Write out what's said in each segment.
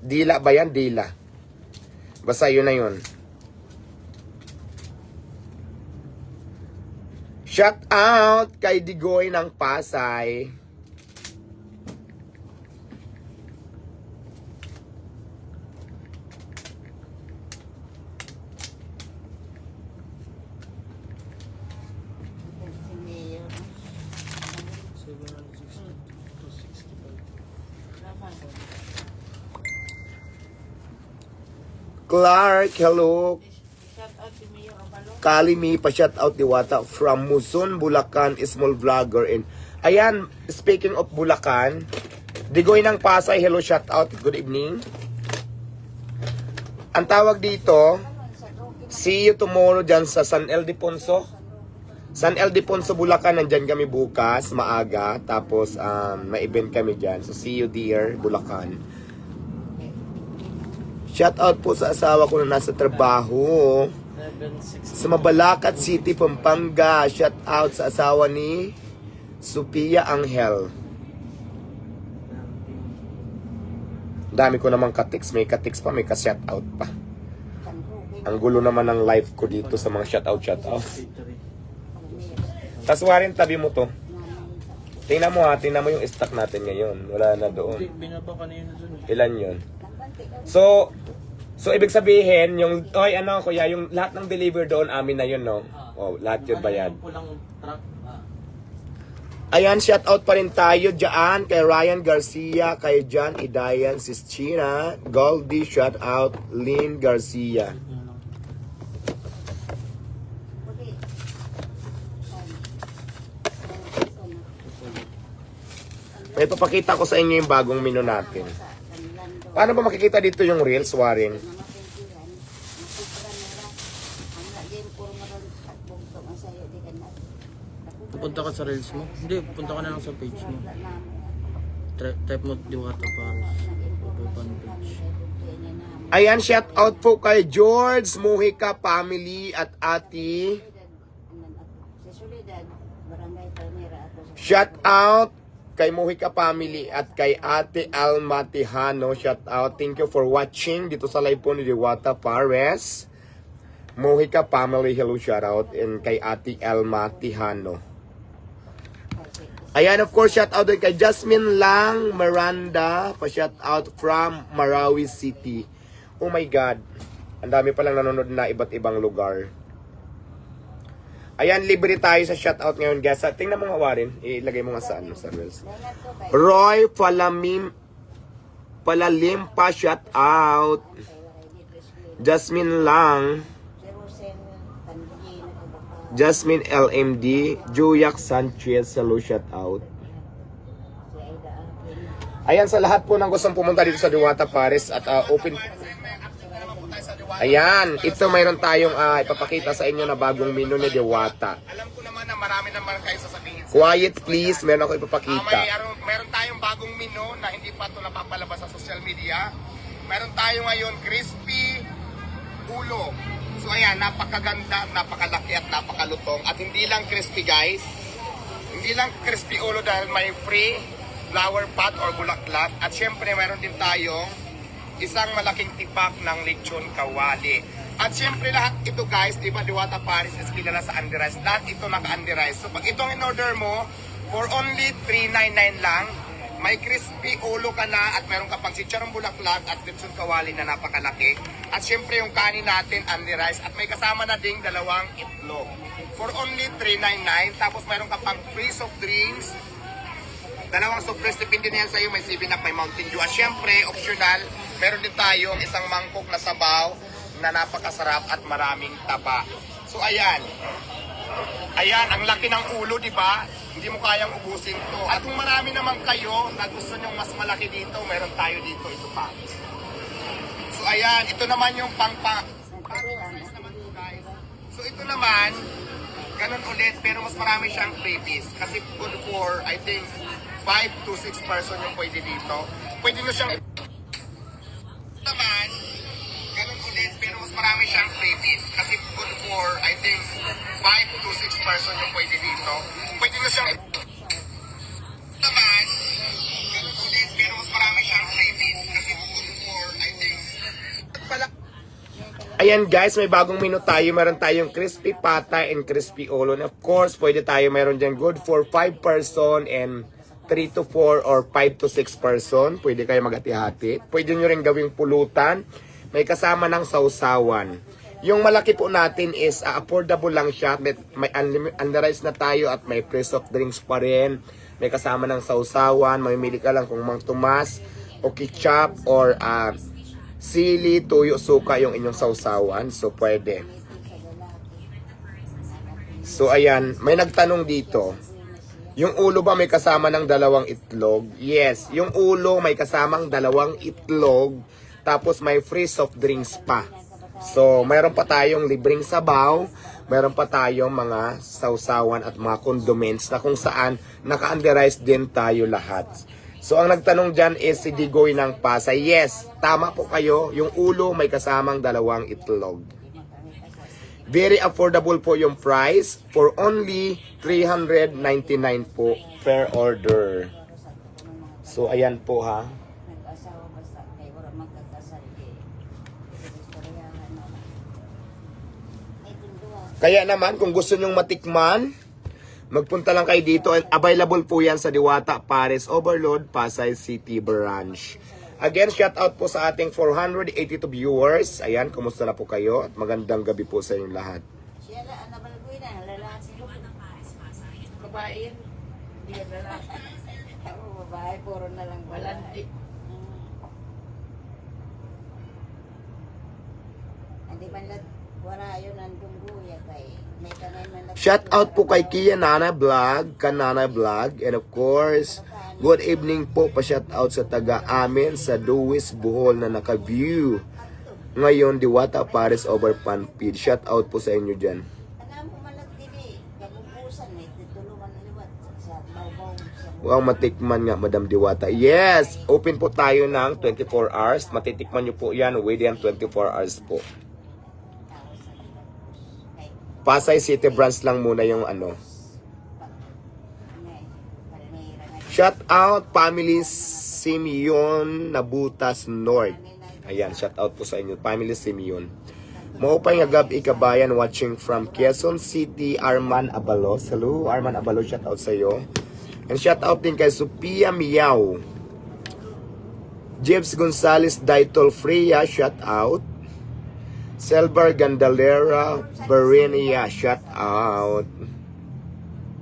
Dila ba yan? Dila. Basta yun na yun. Shout out kay Digoy ng Pasay. Clark, hello. Abalo. Kalimi, pa-shout out Diwata from Muson, Bulacan, small vlogger. And, ayan, speaking of Bulacan, Digoy ng Pasay, hello, shout out, good evening. Ang tawag dito, see you tomorrow dyan sa San Ildefonso. San Ildefonso, Bulacan, nandyan kami bukas, maaga. Tapos, um, may event kami dyan. So, see you dear, Bulacan. Shout out po sa asawa ko na nasa trabaho. 760. Sa Mabalacat City, Pampanga. Shout out sa asawa ni Sophia Angel. Dami ko namang katix. May katix pa, may ka-shout out pa. Ang gulo naman ng life ko dito sa mga shout out, shout out. 63. Tapos warin tabi mo to. Tingnan mo ha, tingnan mo yung stock natin ngayon. Wala na doon. binaba kanina dun eh. Ilan yun? So, so ibig sabihin, yung, oy ano kuya, yung lahat ng deliver doon, amin na yun, no? Oh, lahat yun bayad. Yung pulang truck. Ayan, shout out pa rin tayo dyan kay Ryan Garcia, kay John Idayan, Sis China, Goldie, shout out, Lynn Garcia. May papakita ko sa inyo yung bagong menu natin. Paano ba makikita dito yung reels, Warren? Pupunta ka sa reels mo? Hindi, pupunta ka na lang sa page mo. Tri- type mo Diwata Paris. Open page. Ayan, shout out po kay George Mujica family at ati. Shout out kay Mujica family at kay Ate Alma Tijano. Shout out. Thank you for watching dito sa live po ni Diwata Pares. Mujica family, hello shout out. And kay Ate Alma Tijano. Ayan, of course, shout out din kay Jasmine Lang Miranda. Pa-shout out from Marawi City. Oh my God. Ang dami palang nanonood na iba't ibang lugar. Ayan, libre tayo sa shoutout ngayon, guys. Tingnan mo nga, Warren. Ilagay mo nga sa ano, sa reels. Roy Palamim Palalim pa shout out. Jasmine Lang, Jasmine LMD, Juyak Sanchez, hello shout out. Ayan sa lahat po ng gustong pumunta dito sa Diwata Paris at ah, open Ayan, ito mayroon tayong ah, ipapakita sa inyo na bagong menu ni Diwata. Alam ko naman na marami naman kayo sasabihin. Quiet please, meron ako ipapakita. may, meron, meron tayong bagong menu na hindi pa ito napapalabas sa social media. Meron tayo ngayon crispy ulo. So ayan, napakaganda, napakalaki at napakalutong. At hindi lang crispy guys. Hindi lang crispy ulo dahil may free flower pot or bulaklak. At syempre meron din tayong isang malaking tipak ng lechon kawali. At syempre lahat ito guys, di ba Diwata Paris is kilala sa Andy Rice. Lahat ito naka-Andy Rice. So pag itong in-order mo, for only 399 lang, may crispy ulo ka na at meron ka pang sitsarong bulaklak at lechon kawali na napakalaki. At syempre yung kanin natin, Andy Rice. At may kasama na ding dalawang itlog. For only 399, tapos meron ka pang free soft drinks, Dalawang surprise depende na yan sa'yo. May 7 up, may Mountain Dew. At syempre, optional, meron din tayong isang mangkok na sabaw na napakasarap at maraming taba. So, ayan. Ayan, ang laki ng ulo, di ba? Hindi mo kayang ubusin to. At kung marami naman kayo na gusto nyong mas malaki dito, meron tayo dito. Ito pa. So, ayan. Ito naman yung pang pang. So, ito naman, ganun ulit, pero mas marami siyang babies. Kasi good for, I think, 5 to 6 person yung pwede dito. Pwede nyo siyang... naman, ganun ulit, pero mas marami siyang babies. Kasi good for, I think, 5 to 6 person yung pwede dito. Pwede nyo siyang... naman, ganun ulit, pero mas marami siyang babies. Kasi good for, Ayan guys, may bagong menu tayo. Meron tayong crispy pata and crispy ulo. And of course, pwede tayo meron dyan good for 5 person and 3 to 4 or 5 to 6 person. Pwede kayo magati-hati. Pwede nyo rin gawing pulutan. May kasama ng sausawan. Yung malaki po natin is ah, affordable lang siya. May, may underice na tayo at may free soft drinks pa rin. May kasama ng sausawan. Mamimili ka lang kung mang tumas o ketchup or ah, sili, tuyo, suka yung inyong sausawan. So, pwede. So, ayan. May nagtanong dito. Yung ulo ba may kasama ng dalawang itlog? Yes. Yung ulo may kasamang dalawang itlog. Tapos may free soft drinks pa. So, mayroon pa tayong libreng sabaw. Mayroon pa tayong mga sausawan at mga condiments na kung saan naka-underize din tayo lahat. So, ang nagtanong dyan is si Digoy ng Pasay. Yes, tama po kayo. Yung ulo may kasamang dalawang itlog. Very affordable po yung price for only 399 po per order. So, ayan po ha. Eh. Kaya naman, kung gusto nyong matikman, magpunta lang kayo dito. And available po yan sa Diwata, Paris, Overload, Pasay City Branch. Again, shout out po sa ating 482 viewers. Ayan, kumusta na po kayo? At magandang gabi po sa inyong lahat. Siya la, nabalgoy na, lalaki. Babae. Hindi yan lalaki. Ako, babae, puro na lang Walandi. Mm. Hindi man lang, wala yun ang dungguya kay. Shout out po kay Kia Nana Vlog, Kanana Vlog, and of course, good evening po pa shout out sa taga amin sa Duwis Bohol na naka-view. Ngayon, Diwata Paris over Panpid. Shout out po sa inyo sa Wow, matikman nga, Madam Diwata. Yes! Open po tayo ng 24 hours. Matitikman nyo po yan within 24 hours po. Pasay City branch lang muna yung ano. Shout out, family Simeon Nabutas North. Ayan, shout out po sa inyo, family Simeon. Maupay nga gabi kabayan watching from Quezon City, Arman Abalos. Hello, Arman Abalos, shout out sa iyo. And shout out din kay Sophia Miao. Jebs Gonzalez Daitol Freya, shout out. Selvar Gandalera Berenia, shout out.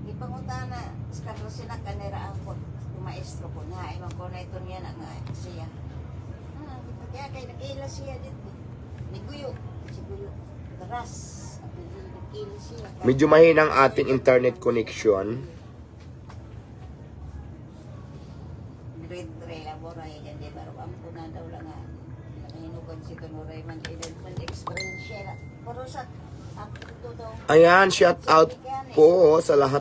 Di pangutana, skaro sila kanira ang po, maestro ko nga, ibang ko na ito niya na nga siya. Ah, di kaya kay nag-ila siya dito. Ni Guyo, si Guyo. Taras. Medyo mahinang ating internet connection. Red-ray laboray yan, di ba? Ang puna daw lang nga. Nakahinugan si Tonoray man, ilan man experience siya. Pero sa, Ayan, shout out po sa lahat